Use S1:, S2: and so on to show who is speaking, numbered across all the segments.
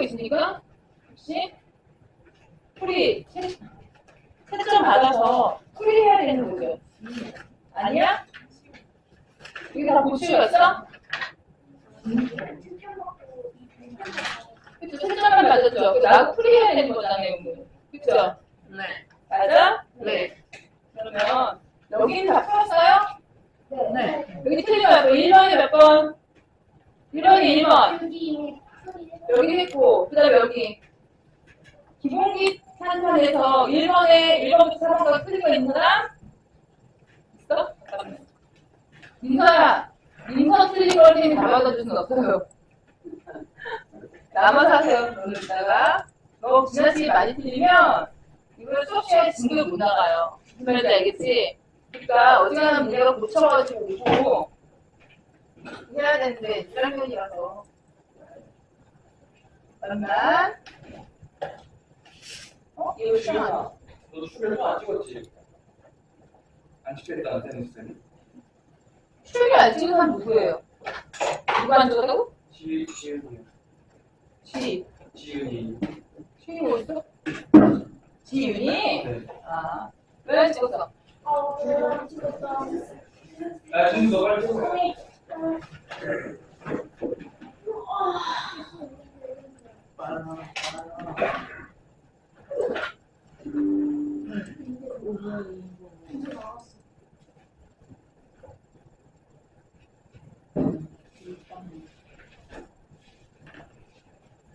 S1: 틀리고 있으니까 혹시 풀이 세- 채점 받아서 풀이해야 되는 거죠. 아니야? 이게 다 고치였어? 그쵸, 채점만 받았죠. 나하고 풀이해야 되는 거잖아요. 그쵸?
S2: 네.
S1: 맞아?
S2: 네.
S1: 그러면 여기는 다 풀었어요?
S2: 네.
S1: 여기 틀린 거 1번이 몇 번? 1번이 1번. 여기 했고, 그 다음에 여기. 기본기 산판에서 1번에 1번부터 4번까지 틀린 거 있는 사람? 있어? 민서야, 민서 틀린 거는 다 받아줄 순 없어요. 남아서 하세요, 그러다가. 너 지나치게 많이 틀리면, 이거 수업 시간에 진도에 못 나가요. 무슨 말인지 알겠지? 그러니까 어지간한 문제가 고쳐가지고 오고, 해야 되는데, 1학년이라서. 잠깐만. 어? 이거 시간
S3: 너도 출연료 안 찍었지? 안 찍혔다 안 되는 쌤.
S1: 출연료 안 찍은 사람 누구예요? 누가 안 찍었다고?
S3: 지 지은이
S1: 지.
S3: 지은이.
S1: 지윤이 뭐 있어? 지윤이?
S3: 네.
S1: 아. 왜 안 찍었어?
S3: 아 지금 너 빨리 찍어.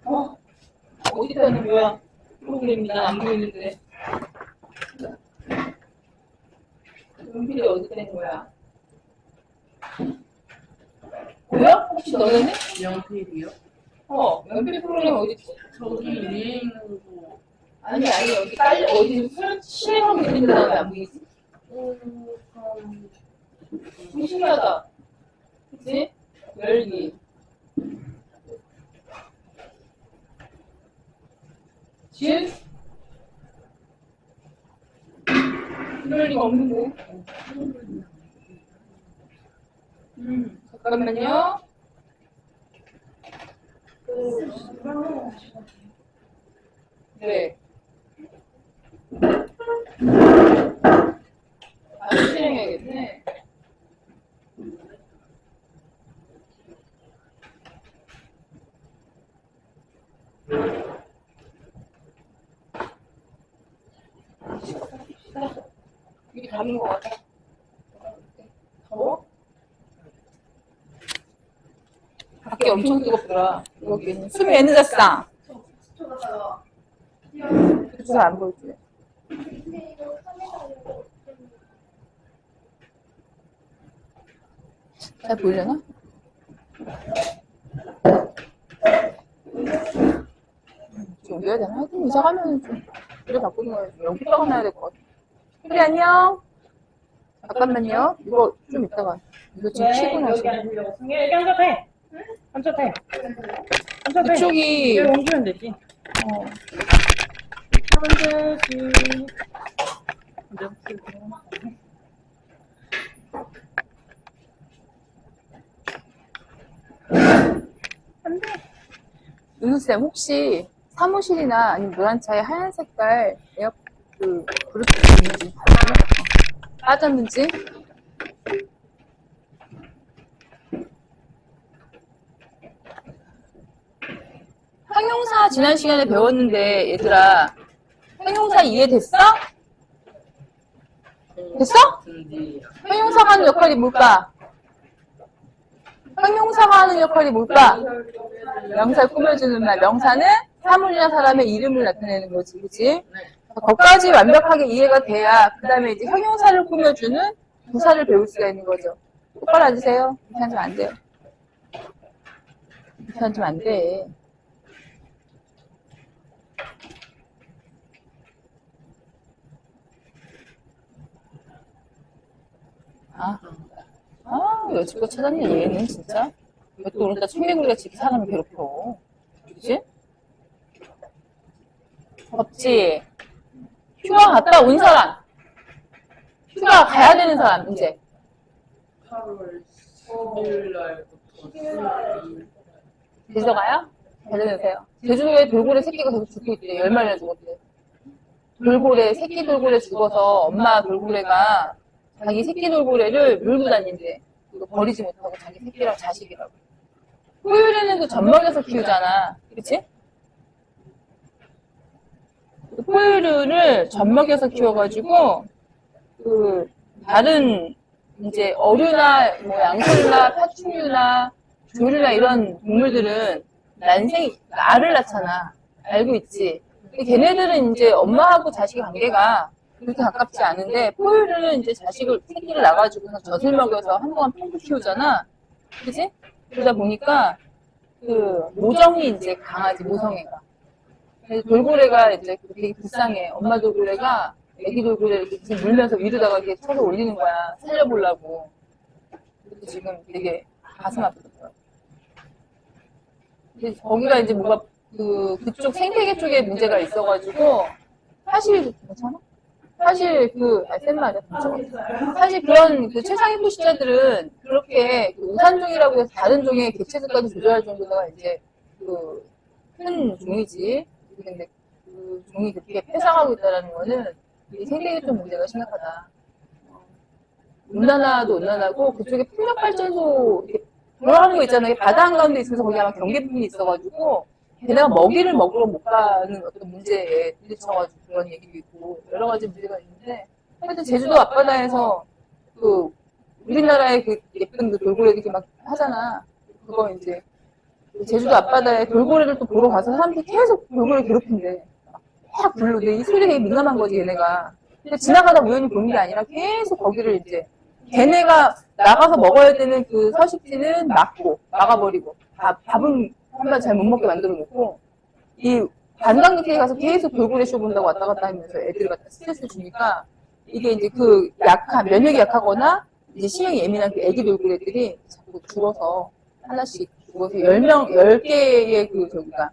S1: 어? 어디다 있는 거야? 프로그램이 난안 보이는데. 연필이 어디다 있는 거야? 뭐야? 혹시 너네는?
S2: 연필이요?
S1: 어, 연필 프로그램 어디?
S2: 저기 위에 있는 거.
S1: 아니, 아니, 여기 깔려, 어디 실행하고 다음에 안 보이지?
S2: 오, 참.
S1: 되게 신기하다. 그치? 열기. 지은? 이럴 리가 없는데. 음, 잠깐만요. 네. 아, 실행해야겠네. 이게 담인 것 같아. 더워? 밖에 엄청 뜨겁더라. 여기는. 숨이 왜 늦었어? 그래서 안 보이지. 잘 보이려나? 좀 옮겨야 되나? 하여튼 이사 가면 좀 그래 바꾸는 거예요. 연필 떠나야 될 것 같아. 그래 안녕. 잠깐만요. 이거 좀 이따가 이거 지금 치고 나서
S4: 네, 여기 앉으려고. 승희, 여기 앉아도 돼. 앉아도 돼. 앉아도 돼.
S1: 이쪽이
S4: 여기 옮기면 되지.
S1: 어,
S4: 되지. 앉아.
S1: 윤수쌤 혹시 사무실이나 아니면 노란 차에 하얀 색깔 에어 그 그릇 있는지. 빠졌는지 형용사 지난 시간에 배웠는데 얘들아 형용사 이해됐어? 됐어? 형용사가 하는 역할이 뭘까? 형용사가 하는 역할이 뭘까? 명사를 꾸며주는 말. 명사는 사물이나 사람의 이름을 나타내는 거지, 그치?
S2: 네.
S1: 거기까지 완벽하게 이해가 돼야 그 다음에 이제 형용사를 꾸며주는 부사를 배울 수가 있는 거죠. 똑바로 앉으세요. 이렇게 앉으면 안 돼요. 이렇게 앉으면 안 돼. 아, 아, 여지껏 찾았네, 얘는 진짜. 왜또 오늘따라 청개구리 같이 이렇게 사람을 괴롭혀. 그치? 없지? 휴가 갔다 온 사람. 휴가 가야 되는 사람, 이제.
S2: 8월 10일 날부터
S1: 어디서 가요? 관련해서요. 제주도에 돌고래 새끼가 계속 죽고 있대. 열 마리나 죽었대. 돌고래, 새끼 돌고래 죽어서 엄마 돌고래가 자기 새끼 돌고래를 물고 다닌대. 이거 버리지 못하고 자기 새끼랑 자식이라고. 포유류는 그 젖먹여서 키우잖아. 그치? 그 포유류를 젖먹여서 키워가지고, 그, 다른, 이제 어류나, 뭐, 양서류나, 파충류나, 조류나 이런 동물들은 난생이, 알을 낳잖아. 알고 있지? 근데 걔네들은 이제 엄마하고 자식의 관계가 그렇게 가깝지 않은데, 포유류는 이제 자식을, 새끼를 낳아가지고 젖을 먹여서 한동안 팽팽 키우잖아. 그지? 그러다 보니까, 그, 모정이 이제 강하지, 모성애가. 그래서 돌고래가 이제 되게 불쌍해. 엄마 돌고래가 애기 돌고래 이렇게 물면서 위로다가 이렇게 쳐서 올리는 거야. 살려보려고. 그래서 지금 되게 가슴 아프더라고. 근데 거기가 이제 뭔가 그, 그쪽 생태계 쪽에 문제가 있어가지고, 사실, 괜찮아? 사실 그, 아, 센 말이야. 사실 그런 그 최상위 포시자들은 그렇게 그 우산종이라고 해서 다른 종의 개체수까지 조절할 정도가 이제 그 큰 종이지. 근데 그 종이 그렇게 폐상하고 있다는 거는 이 생태계 쪽 문제가 심각하다. 어, 온난화도 온난화고 그쪽에 풍력 발전소 이렇게 돌아가는 거 있잖아요. 바다 한가운데 있어서 거기 아마 경계부분이 있어가지고 게다가 먹이를 먹으러 못 가는 어떤 문제에 부딪혀가지고 그런 얘기도 있고 여러 가지 문제가 있는데 하여튼 제주도 앞바다에서 그 우리나라의 그 예쁜 그 돌고래 이렇게 막 하잖아. 그거 이제 제주도 앞바다에 돌고래를 또 보러 가서 사람들이 계속 돌고래 괴롭힌대. 막 불러. 근데 이 소리에 되게 민감한 거지, 얘네가. 근데 지나가다 우연히 보는 게 아니라 계속 거기를 이제 걔네가 나가서 먹어야 되는 그 서식지는 막고, 막아버리고, 밥, 밥은 한번 잘 못 먹게 만들어 놓고, 이 관광객들이 가서 계속 돌고래 쇼 본다고 왔다 갔다 하면서 애들 갖다 스트레스 주니까, 이게 이제 그 약한, 면역이 약하거나, 이제 신경이 예민한 그 애기 돌고래들이 자꾸 죽어서, 하나씩 죽어서 10명, 10개의 그, 저기가,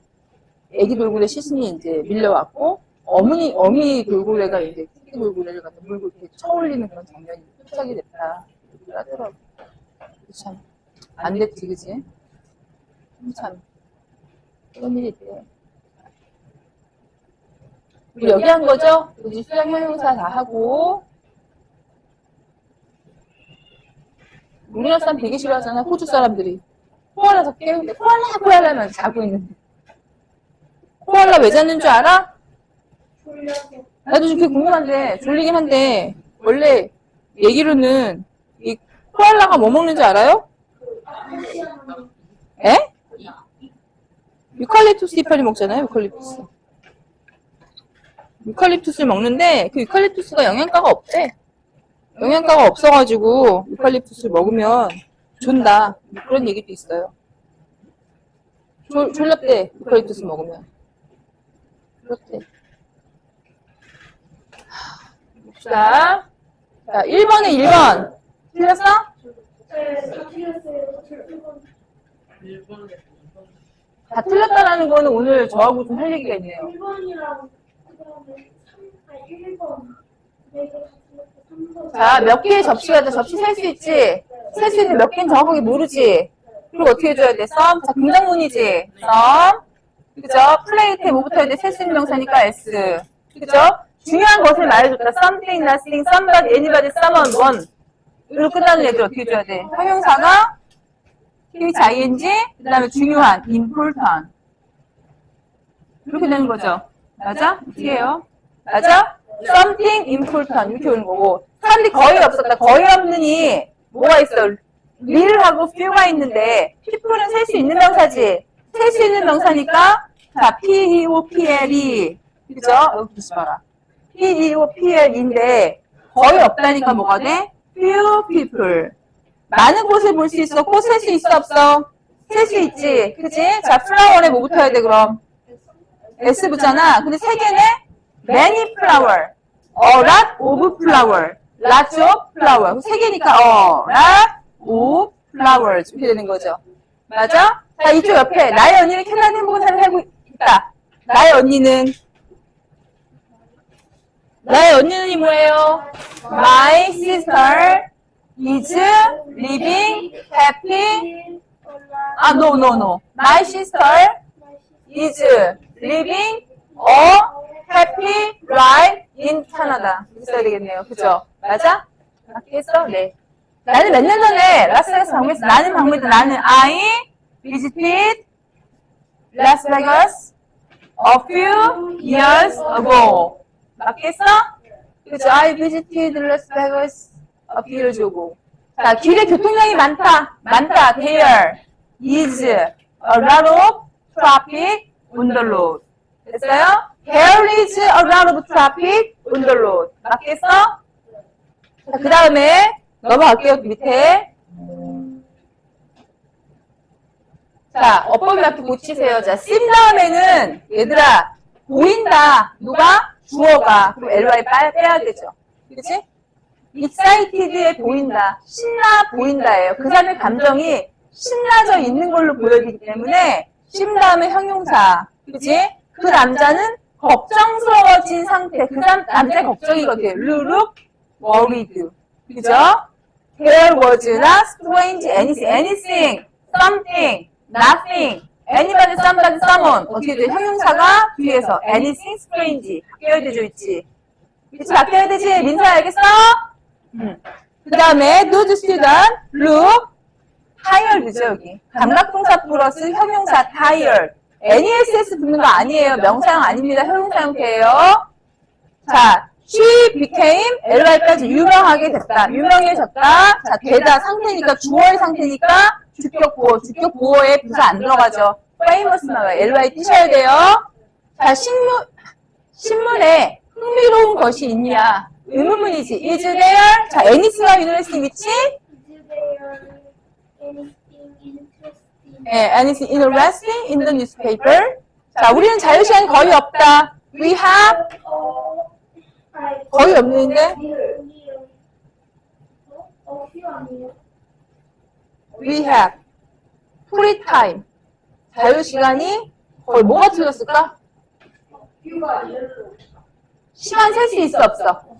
S1: 애기 돌고래 시신이 이제 밀려왔고, 어머니, 어미 돌고래가 이제 새끼 돌고래를 갖다 물고 이렇게 쳐올리는 그런 장면이 포착이 됐다. 하더라고. 참, 안 됐지, 그지? 참, 그런 일이 있대. 우리 여기 한 거죠? 우리 수량 형용사 다 하고, 우리나라 사람 되게 싫어하잖아, 호주 사람들이. 코알라서 깨우는데, 코알라, 코알라만 자고 있는데. 코알라 왜 잤는 줄 알아? 나도 좀 그게 궁금한데, 졸리긴 한데, 원래 얘기로는 이 코알라가 뭐 먹는지 알아요? 에? 유칼립투스 이파리 먹잖아요, 유칼립투스. 유칼립투스를 먹는데, 그 유칼립투스가 영양가가 없대. 영양가가 없어가지고, 유칼립투스를 먹으면 존다. 그런 얘기도 있어요. 졸, 졸렸대, 유칼립투스 먹으면. 그렇대. 하, 봅시다. 자, 1번에 1번. 틀렸어?
S2: 일본에
S1: 다 틀렸다라는 거는 오늘 저하고 좀 할 얘기가 있네요.
S5: 1번이랑 그다음에 3, 아 1번. 네개 같은
S1: 자, 몇 개의 접시가 있다. 접시 셀 수 있지? 셀 수 있는데 몇 개는 정확하게 모르지? 그리고 어떻게 해줘야 돼? 썸? 자, 등장문이지? 썸? 그죠? 플레이트에 뭐 붙어야 돼? 셀 수 있는 명사니까 S. 그죠? 중요한 것을 말해줬다. something, nothing, somebody, anybody, someone, one. 이로 끝나는 애들 어떻게 해줘야 돼? 형용사가 PHING, 그 다음에 중요한, important. 이렇게 되는 거죠. 맞아? 어떻게 해요? 맞아? something important. 이렇게 오는 거고. 사람들이 거의 없었다. 거의 없느니, 뭐가 있어? real하고 few가 있는데, people은 셀 수 있는 명사지. 셀 수 있는 명사니까, 자, P-E-O-P-L-E. 그죠? 여기 보시 봐라. P-E-O-P-L인데, 거의 없다니까 뭐가 돼? few people. 많은 곳을 볼 수 있어. 꽃셀수 있어, 없어? 셀 수 있지. 그지? 자, 플라워에 뭐 붙어야 돼, 그럼? S 붙잖아. 근데 세 개네? many flower. a lot of flower. lots of flower. 세 개니까, 어, lot of flowers. 이렇게 되는 거죠. 맞아? 자, 이쪽 옆에, 나의 언니는 캐나다 행복한 삶을 살고 있다. 나의 언니는, 나의 언니는 뭐예요? My sister is living happy. 아, no, no, no. My sister is living a happy life in Canada. 있어야 되겠네요. 그죠? 맞아? 맞겠어? 네. 나는 몇 년 전에 라스베가스 방문했어. 나는 방문했다. 나는 I visited Las Vegas a few years ago. 맞겠어? 그죠? I visited Las Vegas few years ago. 자, 길에 교통량이 많다. 많다. There is a lot of traffic on the road. 됐어요? There is a lot of traffic on the road. 맞겠어? 자, 그 다음에 넘어갈게요. 밑에. 자, 어법이 앞에 고치세요. 자, 씀 다음에는 얘들아 보인다. 누가? 주어가. 그럼 ly 빨 빼야 되죠. 그치? Excited에 보인다. 신나 보인다예요. 그 사람의 감정이 신나져 있는 걸로 보여지기 때문에 심 다음에 형용사. 그치? 그 남자는 걱정스러워진 상태. 그 남, 남자의 걱정이거든요. look worried. 그죠? There was not strange anything, anything, something, nothing, anybody, somebody, someone. 어떻게 돼? 형용사가 뒤에서 anything strange. 바뀌어야 되죠, 있지? 그치? 바뀌어야 되지? 민사 알겠어? 그 다음에 the student look tired죠, 여기. 감각동사 플러스 형용사 tired. NESS 붙는 거 아니에요. 명사형 아닙니다. 형용사 형태예요. 자, she became LY까지 유명하게 됐다. 유명해졌다. 자, 되다 상태니까 주어의 상태니까 주격 보호. 주격 보호에 부사 안 들어가죠. famous 나와요. LY 띄셔야 돼요. 자, 신문, 신문에 흥미로운 것이 있냐? 의문문이지. is there? 자, 애니스가 유니버시티 위치?
S5: Interesting?
S1: 예, anything interesting in the newspaper? 자, 우리는 자유시간이 거의 없다. We have
S5: 어,
S1: 거의 없는데?
S5: 어? 어?
S1: We have free time. 자유시간이 거의 뭐가 틀렸을까? 시간 셀 수 있어, 없어?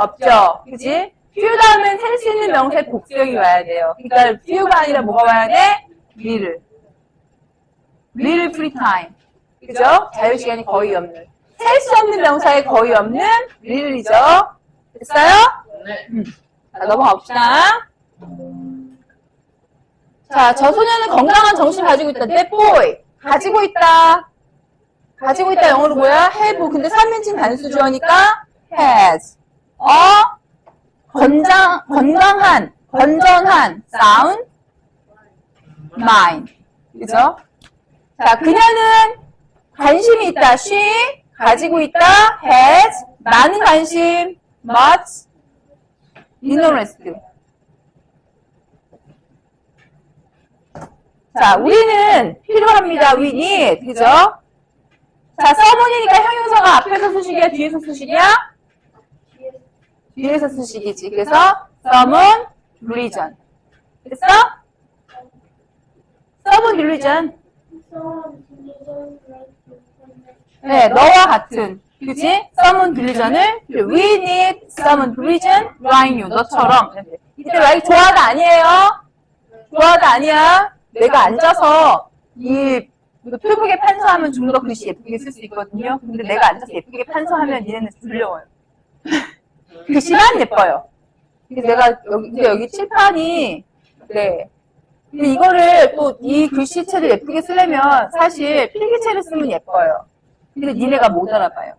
S1: 없죠. 그지? few 다음엔 셀수 있는 명사의 복수형이 와야 돼요. 그러니까 few가 아니라 뭐가 와야 돼? little. little free time. 그죠? 자유시간이 거의 없는. 셀 수 없는 명사에 거의 없는 little이죠. 됐어요?
S2: 네.
S1: 자, 넘어가 봅시다. 자, 저 소녀는 건강한 정신을 가지고 있다. That boy. 가지고 있다. 가지고 있다 영어로 뭐야? have. 근데 3인칭 단수 주어니까 has. 어? 건강, 건강한, 건전한, sound, mind. 그죠? 자, 그녀는 관심이 있다. she. 가지고 있다. has. 많은 관심. much. interest. 자, 우리는 필요합니다. We need. 그죠? 자, 서문이니까 형용사가 앞에서 수식이야? 뒤에서 수식이야? 뒤에서 수식이지. 그래서 서문, religion. 됐어?
S5: Someone
S1: 네, 너와 같은. 그치? 서문, religion을 We need someone religion like you. 너처럼. 이때 like 좋아하다 아니에요? 좋아하다 아니야? 내가 앉아서 이 표북에 판서하면 좀 더 글씨 예쁘게 쓸 수 있거든요. 근데 내가 앉아서 예쁘게 판서하면 얘네는 두려워요. 글씨만 예뻐요. 근데 내가 여기, 근데 여기 칠판이, 네. 근데 이거를 또 이 글씨체를 예쁘게 쓰려면 사실 필기체를 쓰면 예뻐요. 근데 니네가 못 알아봐요.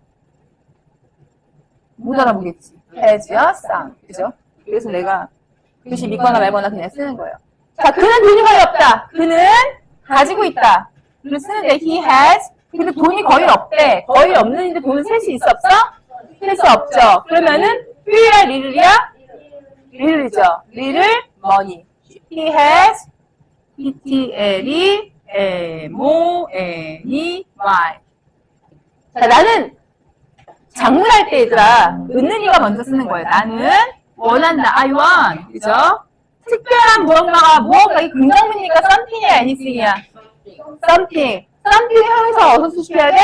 S1: 못 알아보겠지. a sound. 그죠? 그래서 내가 글씨 믿거나 말거나 그냥 쓰는 거예요. 자, 그는 돈이 거의 없다. 그는 가지고 있다. 그를 쓰는데 he has. 근데 돈이 거의 없대. 거의 없는데 돈을 셀수 있어 없어? 셀 수 없죠. 그러면은 fewer little이야? little이죠. little money. He has P-T-L-E M-O-N-E-Y. 자, 나는 장문할 때 얘들아, 은는 이가 먼저 쓰는 거예요. 나는 원한다. I want. 그죠? 특별한 무언가가, 무언가, 이 긍정문이니까 something이야, anything이야? something. something 형용사 어디서 수식해야 돼?